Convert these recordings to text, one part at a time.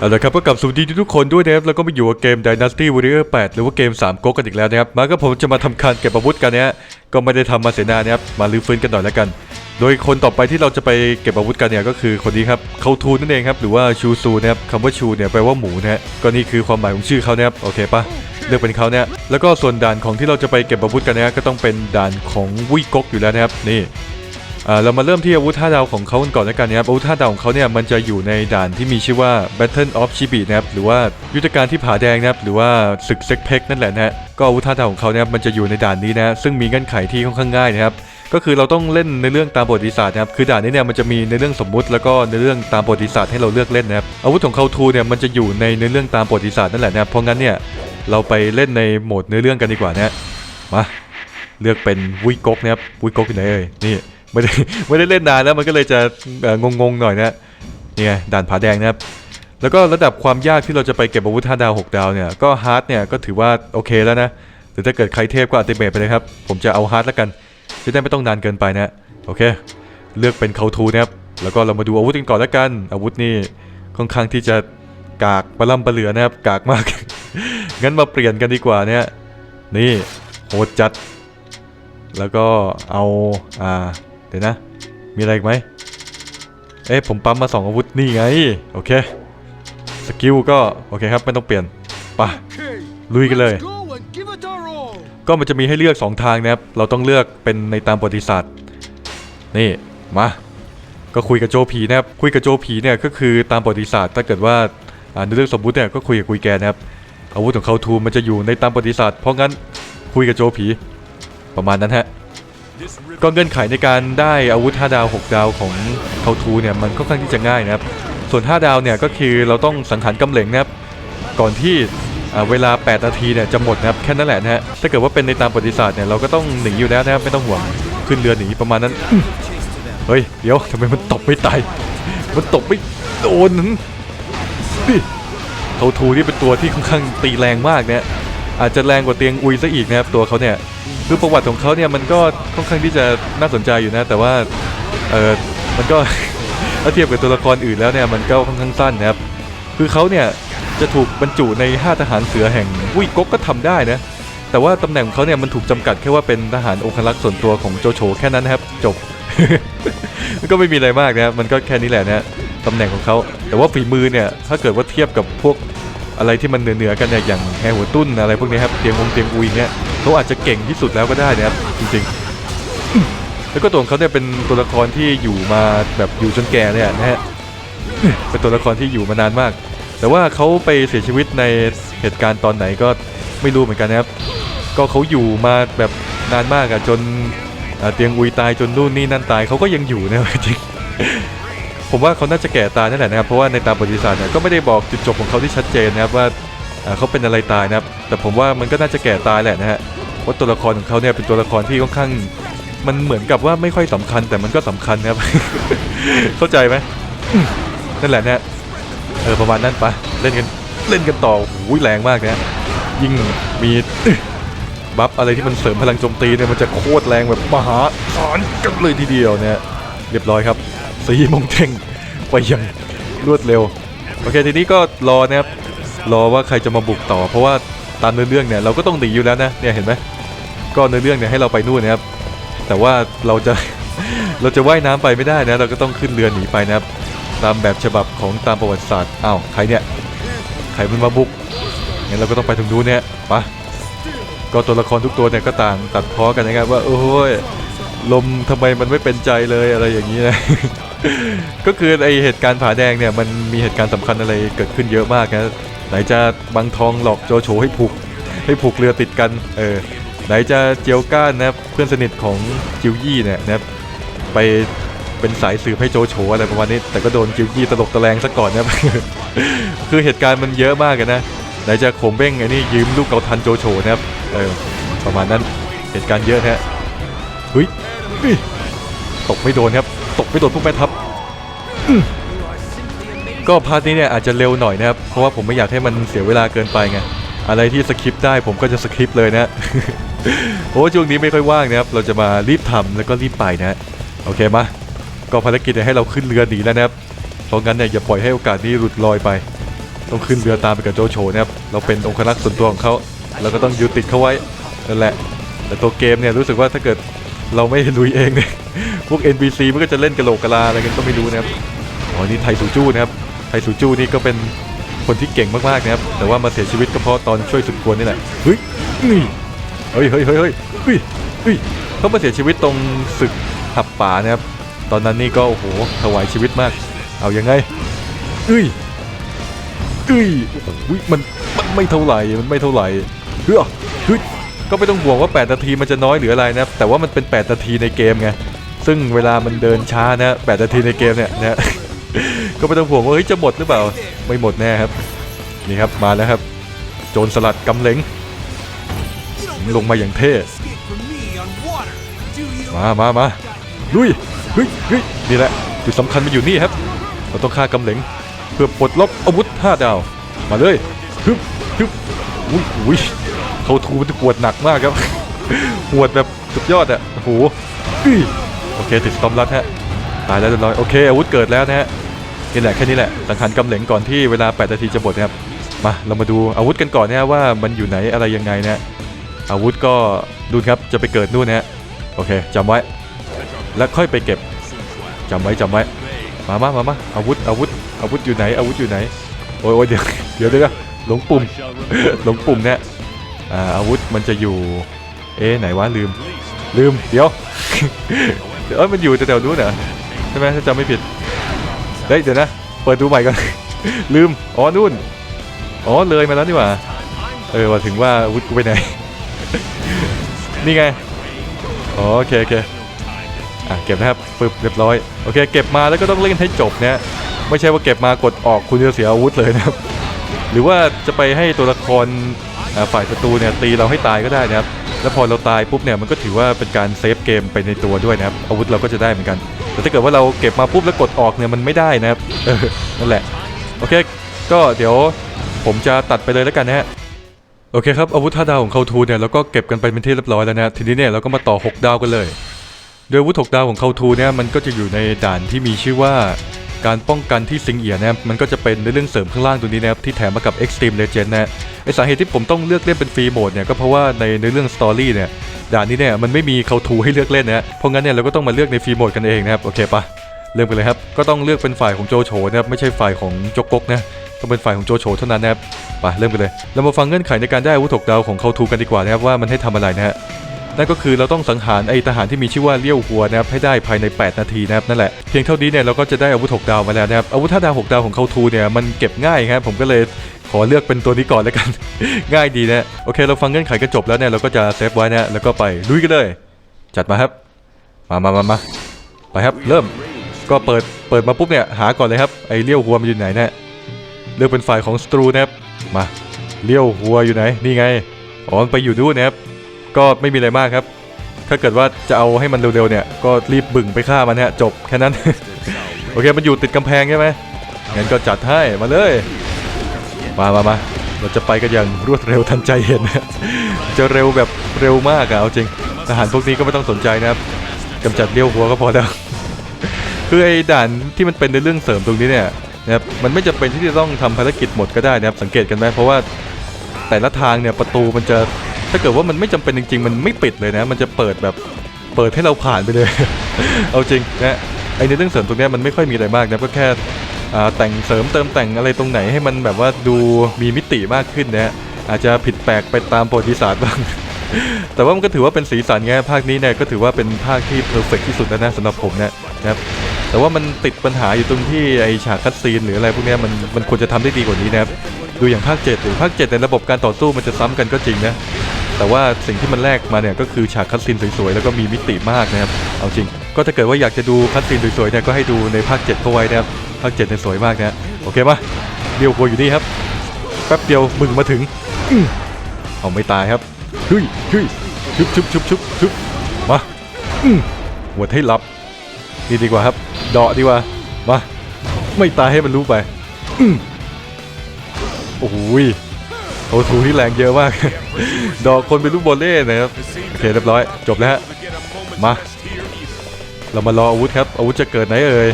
เอาละครับก็กลับสวัสดีทุกคนด้วยนะครับแล้วก็มาอยู่กับเกม Dynasty Warrior 8 หรือว่าเกม 3ก๊กกันอีกแล้วนะครับ มาก็ผมจะมาทำการเก็บอาวุธกันเนี้ยก็ไม่ได้ทำมาเสนานนะครับมาลื้อฟื้นกันหน่อยแล้วกัน โดยคนต่อไปที่เราจะไปเก็บอาวุธกันเนี่ยก็คือคนนี้ครับเขาทูนั่นเองครับหรือว่าชูซูนะครับคำว่าชูเนี่ยแปลว่าหมูนะฮะก็นี่คือความหมายของชื่อเขานะครับโอเคปะเลือกเป็นเขาเนี่ยแล้วก็ส่วนด่านของที่เราจะไปเก็บอาวุธกันเนี่ยก็ต้องเป็นด่านของวิก๊กอยู่แล้วนะครับนี่ เรามาเริ่มที่อาวุธ5ดาวของเขากันก่อนแล้วกันนะครับอาวุธ5ดาวของเขาเนี่ยมันจะอยู่ในด่านที่มีชื่อว่า Battle of Chibi นะครับหรือว่ายุทธการที่ผาแดงนะครับหรือว่าศึกเซ็กเพกนั่นแหละนะฮะก็อาวุธ5ดาวของเขาเนี่ยมันจะอยู่ในด่านนี้นะซึ่งมีเงื่อนไขที่ค่อนข้างง่ายนะครับก็คือเราต้องเล่นในเรื่องตามประวัติศาสตร์นะครับคือด่านนี้เนี่ยมันจะมีในเรื่องสมมุติแล้วก็ในเรื่องตามประวัติศาสตร์ให้เราเลือกเล่นนะครับอาวุธของเขาทูเนี่ยมันจะอยู่ในในเรื่องตามประวัติศาสตร์นั่นแหละนะครับเพราะงั้นเนี่ยเราไปเล่นในโหมดเนื้อเรื่องกันดีกว่านะมาเลือกเป็นวิกกนะครับวิกกอยู่ไหนเอ่ยนี่ ไม่ได้ไม่ได้เล่นนานแล้วมันก็เลยจะงงๆหน่อยนะเนี่ไงด่านผาแดงนะครับแล้วก็ระดับความยากที่เราจะไปเก็บอาวุธ5ดาว 6 ดาวเนี่ยก็ฮาร์ดเนี่ยก็ถือว่าโอเคแล้วนะหรือถ้าเกิดใครเทพก็อัติเมทไปเลยครับ ผมจะเอาฮาร์ดแล้วกัน จะได้ไม่ต้องนานเกินไปนะโอเค เลือกเป็นเขาทูนะครับแล้วก็เรามาดูอาวุธกันก่อนแล้วกัน อาวุธนี่ค่อนข้างที่จะกากปลาล่ำปลาเหลือนะครับ กากมาก งั้นมาเปลี่ยนกันดีกว่าเนี่ยนี่โหดจัด แล้วก็เอาอ่า เดี๋ยวนะ มีอะไรอีกไหมเอ๊ะผมปั๊มมา2อาวุธนี่ไง โอเค สกิลก็ โอเคครับ ไม่ต้องเปลี่ยนไปะ Okay, ลุยกันเลย let's go and give it our all. ก็มันจะมีให้เลือก 2 ทางนะครับ เราต้องเลือกเป็นในตามประวัติศาสตร์ นี่ มา ก็คุยกับโจผีนะครับ คุยกับโจผีเนี่ยก็คือตามประวัติศาสตร์ ถ้าเกิดว่าอ่าในเรื่องสมมุติเนี่ยก็คุยกับคุยแกนะครับ อาวุธของเขาทูมันจะอยู่ในตามประวัติศาสตร์ เพราะงั้นคุยกับโจผีประมาณนั้นฮะ ก็เงื่อนไขในการได้อาวุธ 5 ดาว 6 ดาวของเขาทูเนี่ยมันค่อนข้างที่จะง่ายนะครับ ส่วน 5 ดาวเนี่ยก็คือเราต้องสังหารกำเหลงนะครับ ก่อนที่เวลา 8 นาทีเนี่ยจะหมดนะครับแค่นั้นแหละนะฮะ ถ้าเกิดว่าเป็นในตามประวัติศาสตร์เนี่ยเราก็ต้องหนีอยู่แล้วนะครับไม่ต้องห่วงขึ้นเรือหนีประมาณนั้น เฮ้ยเดี๋ยวทำไมมันตบไม่ตาย มันตบไม่โดนนี่เขาทูนี่เป็นตัวที่ค่อนข้างตีแรงมากเนี่ย อาจจะแรงกว่าเตียงอุยซะอีกนะครับตัวเขาเนี่ยคือประวัติของเขาเนี่ยมันก็ค่อนข้างที่จะน่าสนใจอยู่นะ แต่ว่าเออมันก็ถ้าเทียบกับตัวละครอื่นแล้วเนี่ยมันก็ค่อนข้างสั้นนะครับคือเขาเนี่ยจะถูกบรรจุใน 5 ทหารเสือแห่งวุ้ยก๊กก็ทำได้นะแต่ว่าตำแหน่งของเขาเนี่ยมันถูกจำกัดแค่ว่าเป็นทหารองครักษ์ส่วนตัวของโจโฉแค่นั้นนะครับจบก็ไม่มีอะไรมากนะมันก็แค่นี้แหละนะตำแหน่งของเขาแต่ว่าฝีมือเนี่ยถ้าเกิดว่าเทียบกับพวก อะไรที่มันเหนือๆกันเนี่ยอย่างแฮหัวตุ้นอะไรพวกนี้ครับเตียงวงเตียงอุยเนี่ยเขาอาจจะเก่งที่สุดแล้วก็ได้นะครับจริงๆ แล้วก็ตัวของเขาเนี่ยเป็นตัวละครที่อยู่มาแบบอยู่จนแก่เนี่ยนะฮะเป็นตัวละครที่อยู่มานานมาก แต่ว่าเขาไปเสียชีวิตในเหตุการณ์ตอนไหนก็ไม่รู้เหมือนกันนะครับ ก็เขาอยู่มาแบบนานมากอะจนเตียงอุยตายจนนู่นนี่นั่นตายเขาก็ยังอยู่นะจริง ผมว่าเขาน่าจะแก่ตายนั่นแหละนะครับ เพราะว่าในตามประวัติศาสตร์เนี่ยก็ไม่ได้บอกจุดจบของเขาที่ชัดเจนนะครับว่าเขาเป็นอะไรตายนะครับ แต่ผมว่ามันก็น่าจะแก่ตายแหละนะฮะเพราะตัวละครของเขาเนี่ยเป็นตัวละครที่ค่อนข้างมันเหมือนกับว่าไม่ค่อยสำคัญแต่มันก็สำคัญนะครับ เข้าใจไหมนั่นแหละนะฮะเออประมาณนั้นปะเล่นกันเล่นกันต่อหูยแรงมากนะยิ่งมีบัฟอะไรที่มันเสริมพลังโจมตีเนี่ยมันจะโคตรแรงแบบมหาศาลกันเลยทีเดียวเนี่ยเรียบร้อยครับ สีโมงเทงไปย่างรวดเร็ว โอเคทีนี้ก็รอนะครับรอว่าใครจะมาบุกต่อ เพราะว่าตามเนื้อเรื่องเนี่ยเราก็ต้องหนีอยู่แล้วนะเนี่ยเห็นไหมก็เนื้อเรื่องเนี่ยให้เราไปนู่นนะครับ แต่ว่าเราจะเราจะว่ายน้ำไปไม่ได้นะ เราก็ต้องขึ้นเรือหนีไปนะครับ ตามแบบฉบับของตามประวัติศาสตร์อ้าวใครเนี่ยใครมันมาบุกงั้นเราก็ต้องไปตรงนู้นเนี่ยปะก็ตัวละครทุกตัวเนี่ยก็ต่างตัดพ้อกันนะครับว่าโอ้ยลมทำไมมันไม่เป็นใจเลยอะไรอย่างนี้นะ ก็คือไอเหตุการณ์ผาแดงเนี่ยมันมีเหตุการณ์สำคัญอะไรเกิดขึ้นเยอะมากนะไหนจะบังทองหลอกโจโฉให้ผูกให้ผูกเรือติดกันเออไหนจะเจียวก้านนะเพื่อนสนิทของจิวยี่เนี่ยนะไปเป็นสายสืบให้โจโฉอะไรประมาณนี้ แต่ก็โดนจิวยี่ตลกตะแลงซะก่อนนะคือเหตุการณ์มันเยอะมากนะไหนจะโขงเบ้งไอ้นี่ยืมลูกเกาทันโจโฉนะครับเออประมาณนั้นเหตุการณ์เยอะนะฮะเฮ้ยตกไม่โดนครับ ตกไม่โดนพวกแม่ทัพก็พาร์ทนี้เนี่ยอาจจะเร็วหน่อยนะครับ เพราะว่าผมไม่อยากให้มันเสียเวลาเกินไปไง อะไรที่สคริปต์ได้ผมก็จะสคริปต์เลยนะ โอ้ช่วงนี้ไม่ค่อยว่างนะครับ เราจะมารีบทำแล้วก็รีบไปนะ โอเคมา ก็ภารกิจเนี่ยให้เราขึ้นเรือหนีแล้วนะครับ เพราะงั้นเนี่ยอย่าปล่อยให้โอกาสนี้หลุดลอยไป ต้องขึ้นเรือตามไปกับโจโฉนะครับ เราเป็นองครักษ์ส่วนตัวของเขาเราก็ต้องอยู่ติดเขาไว้นั่นแหละ แต่ตัวเกมเนี่ยรู้สึกว่าถ้าเกิดเราไม่ลุยเองเนี่ย พวก NPC มันก็จะเล่นกระโหลกกะลาอะไรกันก็ไม่รู้นะครับอ๋อนี่ไทซูจูนะครับไทซูจูนี่ก็เป็นคนที่เก่งมากๆนะครับแต่ว่ามาเสียชีวิตก็เพราะตอนช่วยสุดกวนนี่แหละเฮ้ยนี่เฮ้ยเฮ้ยเฮ้ยเฮ้ยเฮ้ยเฮ้ยเขามาเสียชีวิตตรงศึกหับป่านะครับตอนนั้นนี่ก็โอ้โหถวายชีวิตมาก เอาอยังไงเอ้ยเอ้ยอุ้ยมันมันไม่เท่าไหร่มันไม่เท่าไหร่เฮ้ยเฮ้ยก็ไม่ต้องห่วงว่า 8 นาทีมันจะน้อยหรืออะไรนะครับแต่ว่ามันเป็น 8 นาทีในเกมไง ซึ่งเวลามันเดินช้านะ8นาทีในเกมเนี่ยนะก็ไม่ต้องห่วงว่าเฮ้ยจะหมดหรือเปล่า ไม่หมดแน่ครับ นี่ครับมาแล้วครับ โจรสลัดกำเหลงลงมาอย่างเท่มามามาลุยเฮ้ยเฮ้ยนี่แหละจุดสำคัญมันอยู่นี่ครับ เราต้องฆ่ากำเหลงเพื่อปลดล็อกอาวุธห้าดาว มาเลยฮึบฮึบอุ้ยอุ้ยเขาทูมันปวดหนักมากครับปวดแบบสุดยอดอะโอ้โห โอเคติดสตอมรัดฮะตายแล้วเรียบร้อยโอเคอาวุธเกิดแล้วนะฮะนี่แหละแค่นี้แหละสังหารกำเหลงก่อนที่เวลา 8 นาทีจะหมดนะครับมาเรามาดูอาวุธกันก่อนนะฮะว่ามันอยู่ไหนอะไรยังไงนะอาวุธก็ดูครับจะไปเกิดนู่นนะฮะโอเคจำไว้ แล้วค่อยไปเก็บจำไว้จำไว้มามามามาอาวุธอาวุธอาวุธอยู่ไหน อาวุธอยู่ไหนโอ้ยโอ้ยเดี๋ยวเดี๋ยวเดี๋ยวหลงปุ่มหลงปุ่มเนี่ยอาวุธมันจะอยู่ เอ๊ไหนวะลืม ลืม เดี๋ยว เอ้ยมันอยู่แถวๆนู้นเหรอใช่ไหมถ้าจำไม่ผิดเฮ้ยเดี๋ยวนะเปิดดูใหม่ก่อน ลืมอ๋อนู่นอ๋อเลยมาแล้วนี่หว่าเออว่าถึงว่าอาวุธกูไปไหน นี่ไงโอเคโอเคอะเก็บนะครับปึ๊บเรียบร้อยโอเค เก็บมาแล้วก็ต้องเล่นให้จบเนี่ยไม่ใช่ว่าเก็บมากดออกคุณจะเสียอาวุธเลยนะครับ หรือว่าจะไปให้ตัวละครฝ่ายศัตรูเนี่ยตีเราให้ตายก็ได้นะครับ แล้วพอเราตายปุ๊บเนี่ยมันก็ถือว่าเป็นการเซฟเกมไปในตัวด้วยนะครับอาวุธเราก็จะได้เหมือนกัน แต่ถ้าเกิดว่าเราเก็บมาปุ๊บแล้วกดออกเนี่ยมันไม่ได้นะครับนั่นแหละโอเค ก็เดี๋ยวผมจะตัดไปเลยแล้วกันนะฮะโอเคครับอาวุธท่าดาวของเขาทูเนี่ยเราก็เก็บกันไปเป็นที่เรียบร้อยแล้วนะทีนี้เนี่ยเราก็มาต่อ 6 ดาวกันเลยโดยอาวุธ6ดาวของเขาทูเนี่ยมันก็จะอยู่ในด่านที่มีชื่อว่า การป้องกันที่ซิงเอียนะครับมันก็จะเป็นในเรื่องเสริมข้างล่างตัวนี้นะครับที่แถมมากับ Extreme Legend นะไอสาเหตุที่ผมต้องเลือกเล่นเป็นฟรีโหมดเนี่ยก็เพราะว่าในในเรื่องสตอรี่เนี่ยด่านนี้เนี่ยมันไม่มีเขาทูให้เลือกเล่นนะฮะเพราะงั้นเนี่ยเราก็ต้องมาเลือกในฟรีโหมดกันเองนะครับโอเคปะเริ่มกันเลยครับก็ต้องเลือกเป็นฝ่ายของโจโฉนะครับไม่ใช่ฝ่ายของจกกกนะต้องเป็นฝ่ายของโจโฉเท่านั้นนะครับไปเริ่มกันเลย เรามาฟังเงื่อนไขในการได้อาวุธหกดาวของเขาทูกันดีกว่านะครับว่ามันให้ทำอะไรนะฮะ นั่นก็คือเราต้องสังหารไอทหารที่มีชื่อว่าเลี้ยวหัวนะครับให้ได้ภายใน 8 นาทีนะครับนั่นแหละเพียงเท่านี้เนี่ยเราก็จะได้อาวุธ6ดาวมาแล้วนะครับอาวุธท่าดาว6ดาวของเขาทูเนี่ยมันเก็บง่ายครับผมก็เลยขอเลือกเป็นตัวนี้ก่อนแล้วกัน ง่ายดีนะโอเคเราฟังเงื่อนไขกันจบแล้วเนี่ยเราก็จะเซฟไว้นะแล้วก็ไปลุยกันเลย จัดมาครับมามามามาไปครับเริ่มก็เปิดเปิดมาปุ๊บเนี่ยหาก่อนเลยครับไอเลี้ยวหัวมันอยู่ไหนเนี่ยเลือกเป็นฝ่ายของสตรูนะครับมาเลี้ยวหัวอยู่ไหนนี่ไงอ๋อนไปอยู่นู่นนะครับ ก็ไม่มีอะไรมากครับ ถ้าเกิดว่าจะเอาให้มันเร็วๆเนี่ย ก็รีบบึ่งไปฆ่ามันฮะจบแค่นั้น โอเคมันอยู่ติดกำแพงใช่ไหมงั้นก็จัดให้มาเลย มามามาเราจะไปกันอย่างรวดเร็วทันใจเห็น จะเร็วแบบเร็วมากอะเอาจริงทหารพวกนี้ก็ไม่ต้องสนใจนะครับกำจัดเลี้ยวหัวก็พอแล้ว คือไอ้ด่านที่มันเป็นในเรื่องเสริมตรงนี้เนี่ยนะครับมันไม่จำเป็นที่จะต้องทำภารกิจหมดก็ได้นะครับสังเกตกันไหมเพราะว่าแต่ละทางเนี่ยประตูมันจะ ถ้าเกิดว่ามันไม่จำเป็นจริงๆ มันไม่ปิดเลยนะ มันจะเปิดแบบเปิดให้เราผ่านไปเลย เอาจริงนะไอในเรื่องเสริมตรงนี้มันไม่ค่อยมีอะไรมากนะก็แค่แต่งเสริมเติมแต่งอะไรตรงไหนให้มันแบบว่าดูมีมิติมากขึ้นนะฮะอาจจะผิดแปลกไปตามประวัติศาสตร์บ้าง แต่ว่ามันก็ถือว่าเป็นสีสันไงภาคนี้เนี่ยก็ถือว่าเป็นภาคที่เพอร์เฟกที่สุดแล้วนะสำหรับผมนะนะครับแต่ว่ามันติดปัญหาอยู่ตรงที่ไอฉากคัดซีนหรืออะไรพวกนี้มันมันควรจะทำได้ดีกว่านี้นะครับดูอย่างภาค 7 หรือภาค 7 ในระบบการต่อสู้มันจะซ้ำกันก็จริงนะ แต่ว่าสิ่งที่มันแลกมาเนี่ยก็คือฉากคัดซีนสวยๆแล้วก็มีมิติมากนะครับเอาจริง ก็ถ้าเกิดว่าอยากจะดูคัดซีนสวยๆเนี่ยก็ให้ดูในภาค 7เข้าไว้นะครับภาค7เนี่ยสวยมากนะโอเคปะเดียวโคอยู่นี่ครับแป๊บเดียวมึงมาถึงอ๋อเอาไม่ตายครับฮ้ยฮ้ยชุบชุบชุบชุบชุบมาหัวให้รับนี่ดีกว่าครับเดาะดีกว่ามาไม่ตายให้มันรู้ไปอื้อโอ้โหย โอ้ทูที่แรงเยอะมาก ดอกคนเป็นลูกบอลเล่นะครับ โอเคเรียบร้อย จบแล้วฮะ มา เรามารออาวุธครับ อาวุธจะเกิดไหนเอ่ย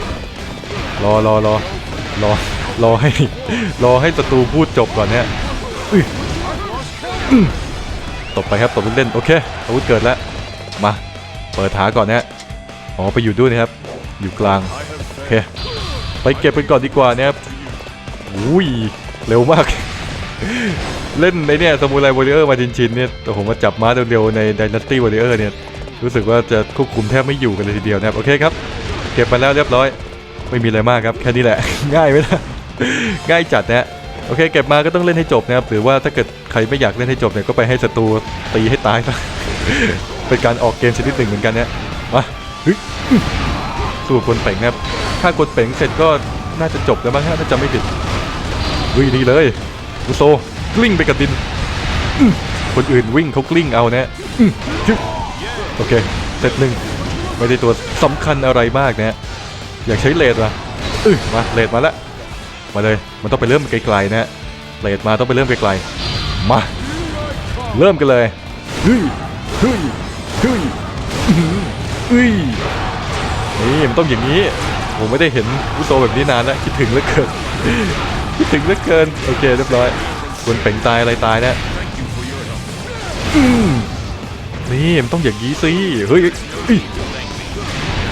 รอรอรอรอรอให้รอให้ศัตรูพูดจบก่อนเนี่ยตบไปครับตบเล่นๆโอเค อาวุธเกิดแล้ว มา เปิดหาก่อนเนี่ยอ๋อไปอยู่ด้วยนะครับ อยู่กลาง โอเค ไปเก็บกันก่อนดีกว่านะครับอุ้ย เร็วมาก เล่นในเนี่ยสมุไรวอริเออร์มาจินชินเนี่ยแต่ผมมาจับม้าเร็วๆใน Dynasty Warrior เนี่ยรู้สึกว่าจะควบคุมแทบไม่อยู่กันเลยทีเดียวนะครับโอเคครับ เก็บมาแล้วเรียบร้อย ไม่มีอะไรมากครับแค่นี้แหละ ง่ายไหมล่ะง่ายจัดนะโอเค เก็บมาก็ต้องเล่นให้จบนะครับหรือว่าถ้าเกิดใครไม่อยากเล่นให้จบเนี่ยก็ไปให้ศัตรูตีให้ตายซะเป็นการออกเกมชนิดหนึ่งเหมือนกันนะมาสู้คนเป่งนะครับถ้ากดเป่งเสร็จก็น่าจะจบแล้วมั้งฮะถ้าจำไม่ผิดวิ่งนี่เลยอุโซ กลิ้งไปกับดินอื้อคนอื่นวิ่งเขากลิ้งเอานะอื้อจึ๊บโอเคเสร็จหนึ่งไม่ได้ตัวสำคัญอะไรมากนะฮะอยากใช้เลดวะอื้อมาเลดมาแล้วมาเลย มันต้องไปเริ่มไกลๆนะฮะเลดมาต้องไปเริ่มไกลๆ มา เริ่มกันเลยเฮ้ยเฮ้ยเฮ้ยอื้อหือเฮ้ยนี่มันต้องอย่างนี้ ผมไม่ได้เห็นอุโซแบบนี้นานแล้วคิดถึงเหลือเกินคิดถึงเหลือเกิน โอเคเรียบร้อย คนเป่งตายอะไรตายนะอืมนี่มันต้องอย่างนี้สิ เฮ้ย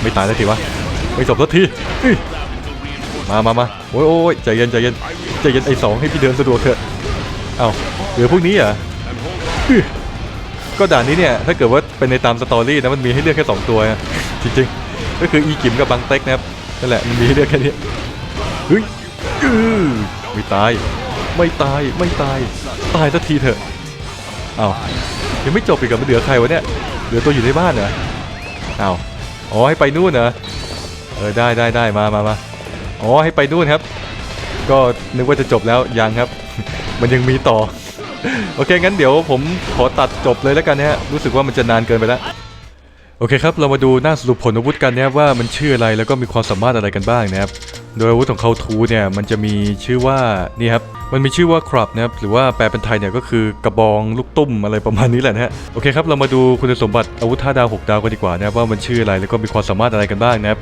ไม่ตายแล้วทีวะ ไม่จบสักทีมามามาโอ้ยโอ้ยใจเย็นใจเย็นใจเย็นไอ้สองให้พี่เดินสะดวกเถอะ เอ้าเหลือพวกนี้ออื้อก็ด่านนี้เนี่ย ถ้าเกิดว่าเป็นในตามสตอรี่นะมันมีให้เลือกแค่สองตัวนะจริงๆ ก็คืออีกิมกับบังเต็กนะครับนั่นแหละมันมีให้เลือกแค่นี้เฮ้ยไม่ตาย ไม่ตายไม่ตายตายสักทีเถอะเอาวยังไม่จบอีกกับมันเหลือใครวะเนี่ยเหลือตัวอยู่ในบ้านเหรอเอาวอ๋อให้ไปนู่นเหรอเออได้ได้ได้มามามาอ๋อให้ไปนู่นครับ ก็นึกว่าจะจบแล้วยังครับ มันยังมีต่อ โอเคงั้นเดี๋ยวผมขอตัดจบเลยแล้วกันนะฮะรู้สึกว่ามันจะนานเกินไปแล้วโอเคครับ เรามาดูหน้าสรุปผลอาวุธกันนะครับว่ามันชื่ออะไรแล้วก็มีความสามารถอะไรกันบ้างนะครับ โดยอาวุธของเขาทูเนี่ยมันจะมีชื่อว่านี่ครับ มันมีชื่อว่าครับนะครับหรือว่าแปลเป็นไทยเนี่ยก็คือกระบองลูกตุ้มอะไรประมาณนี้แหละนะฮะโอเคครับเรามาดูคุณสมบัติอาวุธท่าดาวหกดาวกันดีกว่านะครับว่ามันชื่ออะไรแล้วก็มีความสามารถอะไรกันบ้างนะครับ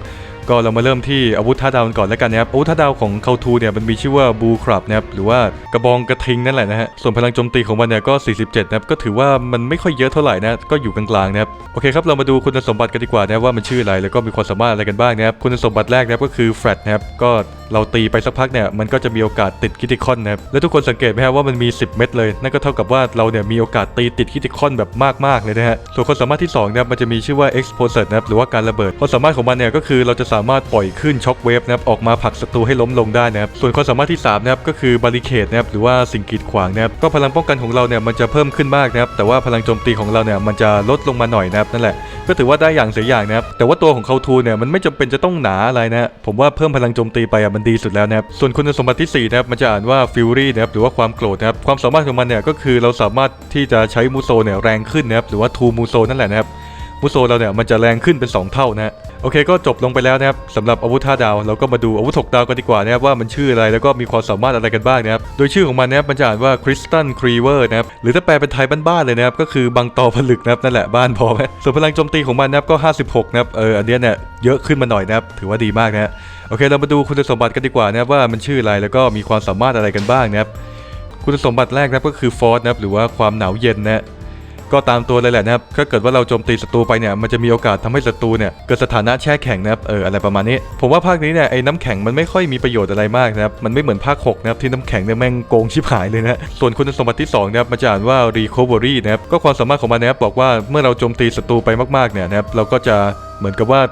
ก็เรามาเริ่มที่อาวุธท่าดาวกันก่อนแล้วกันนะครับอาวุธท่าดาวของเขาทูเนี่ยมันมีชื่อว่าบูครับนะครับหรือว่ากระบองกระทิงนั่นแหละนะฮะส่วนพลังโจมตีของมันเนี่ยก็ 47นะครับก็ถือว่ามันไม่ค่อยเยอะเท่าไหร่นะก็อยู่กลางๆนะครับโอเคครับเรามาดูคุณสมบัติกันดีกว่านะว่ามันชื่ออะไรแล้วก็มีความสามารถอะไรกันบ้างนะครับคุณสมบัติแรกนะครับก็คือแฟลตนะครับก็ เราตีไปสักพักเนี่ยมันก็จะมีโอกาสติดคิติคอนนะครับและทุกคนสังเกตไหมครับว่ามันมี 10 เม็ดเลย นั่นก็เท่ากับว่าเราเนี่ยมีโอกาสตีติดคิติคอนแบบมากๆเลยนะฮะส่วนความสามารถที่สองนะครับมันจะมีชื่อว่า Explosive นะครับหรือว่าการระเบิดความสามารถของมันเนี่ยก็คือเราจะสามารถปล่อยคลื่นช็อคเวฟนะครับออกมาผลักศัตรูให้ล้มลงได้นะครับส่วนความสามารถที่สามนะครับก็คือบาริเคดนะครับหรือว่าสิ่งกีดขวางนะครับก็พลังป้องกันของเราเนี่ยมันจะเพิ่มขึ้นมากนะครับแต่ว่าพลังโจมตีของเราเนี่ยมันจะลดลงมาหน่อยนะครับนั่นแหละก็ถือว่าได้อย่างเสียอย่างนะครับแต่ว่าตัวของเขาทูเนี่ยมันไม่จำเป็นจะต้องหนาอะไรนะผมว่าเพิ่มพลังโจมตีไปอะมันดีสุดแล้วนะครับส่วนคุณสมบัติที่ 4 นะครับมันจะอ่านว่าฟิวรี่นะครับหรือว่าความโกรธนะครับความสามารถของมันเนี่ยก็คือเราสามารถที่จะใช้มูโซเนี่ยแรงขึ้นนะครับหรือว่าทูมูโซนั่นแหละนะครับมูโซเราเนี่ยมันจะแรงขึ้นเป็น 2 เท่านะโอเคก็จบลงไปแล้วนะครับสำหรับอาวุธ5ดาวเราก็มาดูอาวุธ6ดาวกันดีกว่านะครับว่ามันชื่ออะไรแล้วก็มีความสามารถอะไรกันบ้างนะครับโดยชื่อของมันนะครับมันจะอ่านว่าคริสตันครีเวอร์นะครับหรือถ้าแปลเป็นไทยบ้านๆเลยนะครับก็คือบังตอผลึกนะครับนั่นแหละบ้านพอไหมส่วนพลังโจมตีของมันนะครับก็ 56นะครับเอออันเนี้ยเนี่ยเยอะขึ้นมาหน่อยนะครับถือว่าดีมากนะฮะ โอเคเรามาดูคุณสมบัติกันดีกว่านะครับว่ามันชื่ออะไรแล้วก็มีความสามารถอะไรกันบ้างนะครับคุณสมบัติแรกนะครับก็คือฟอร์นะครับหรือว่าความหนาวเย็นนะก็ตามตัวเลยแหละนะครับถ้าเกิดว่าเราโจมตีศัตรูไปเนี่ยมันจะมีโอกาสทำให้ศัตรูเนี่ยเกิดสถานะแช่แข็งนะครับเอออะไรประมาณนี้ ผมว่าภาคนี้เนี่ยไอ้น้ำแข็งมันไม่ค่อยมีประโยชน์อะไรมากนะครับมันไม่เหมือนภาค6นะครับที่น้ำแข็งเนี่ยแม่งโกงชิบหายเลยนะส่วนคุณสมบัติที่2นะครับมันจะอ่านว่า recovery นะครับก็ความสามารถของมันนะครับบอกว่าเมื่อเราโจมตีศัตรูไปมากๆเนี่ยนะครับเราก็จะ เหมือนกับว่า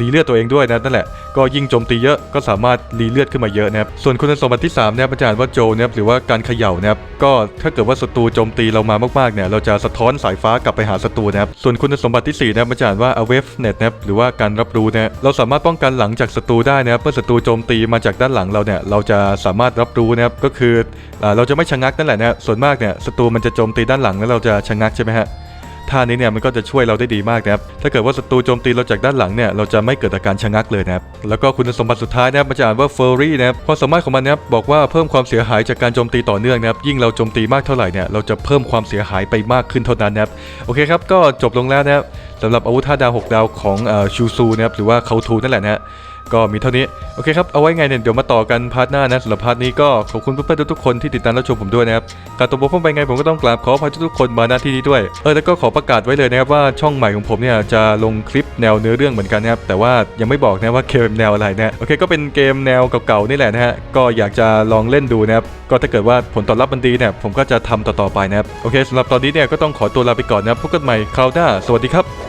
รีเลือดตัวเองด้วยนะนั่นแหละก็ยิ่งโจมตีเยอะก็สามารถรีเลือดขึ้นมาเยอะนะครับส่วนคุณสมบัติที่3นะครับมันจะอ่านว่าโจนะครับหรือว่าการเขย่านะครับก็ถ้าเกิดว่าศัตรูโจมตีเรามามากๆเนี่ยเราจะสะท้อนสายฟ้ากลับไปหาศัตรูนะครับส่วนคุณสมบัติที่4นะครับมันจะอ่านว่า awareness นะครับหรือว่าการรับรู้นะเราสามารถป้องกันหลังจากศัตรูได้นะครับเมื่อศัตรูโจมตีมาจากด้านหลังเราเนี่ยเราจะสามารถรับรู้นะครับก็คือเราจะไม่ชะงักนั่นแหละนะส่วนมากเนี่ยศัตรูมันจะโจมตีด้านหลังแล้วเราจะชะงักใช่ไหมฮะ ท่านี้เนี่ยมันก็จะช่วยเราได้ดีมากนะครับถ้าเกิดว่าศัตรูโจมตีเราจากด้านหลังเนี่ยเราจะไม่เกิดอาการชะงักเลยนะครับแล้วก็คุณสมบัติสุดท้ายนะครับมันจะอ่านว่าเฟอร์รี่นะครับความสามารถของมันนะครับบอกว่าเพิ่มความเสียหายจากการโจมตีต่อเนื่องนะครับยิ่งเราโจมตีมากเท่าไหร่เนี่ยเราจะเพิ่มความเสียหายไปมากขึ้นเท่านั้นนะครับโอเคครับก็จบลงแล้วนะครับสำหรับอาวุธท่าดาว 6 ดาวของชูซูนะครับหรือว่าเขาทูนั่นแหละนะฮะ ก็มีเท่านี้ โอเคครับ เอาไว้ไงเนี่ยเดี๋ยวมาต่อกันพาร์ทหน้านะสำหรับพาร์ทนี้ก็ขอบคุณเพื่อนๆทุกๆคนที่ติดตามรับชมผมด้วยนะครับการตัวผมไปไงผมก็ต้องกราบขออภัยทุกๆคนมาณที่นี้ด้วยเออแล้วก็ขอประกาศไว้เลยนะครับว่าช่องใหม่ของผมเนี่ยจะลงคลิปแนวเนื้อเรื่องเหมือนกันนะครับแต่ว่ายังไม่บอกนะว่าเกมแนวอะไรนะโอเคก็เป็นเกมแนวเก่าๆนี่แหละนะฮะก็อยากจะลองเล่นดูนะครับก็ถ้าเกิดว่าผลตอบรับมันดีเนี่ยผมก็จะทำต่อๆไปนะครับโอเคสำหรับตอนนี้เนี่ยก็ต้องขอตัวลาไปก่อนนะครับพบกันใหม่คราวหน้าสวัสดีครับ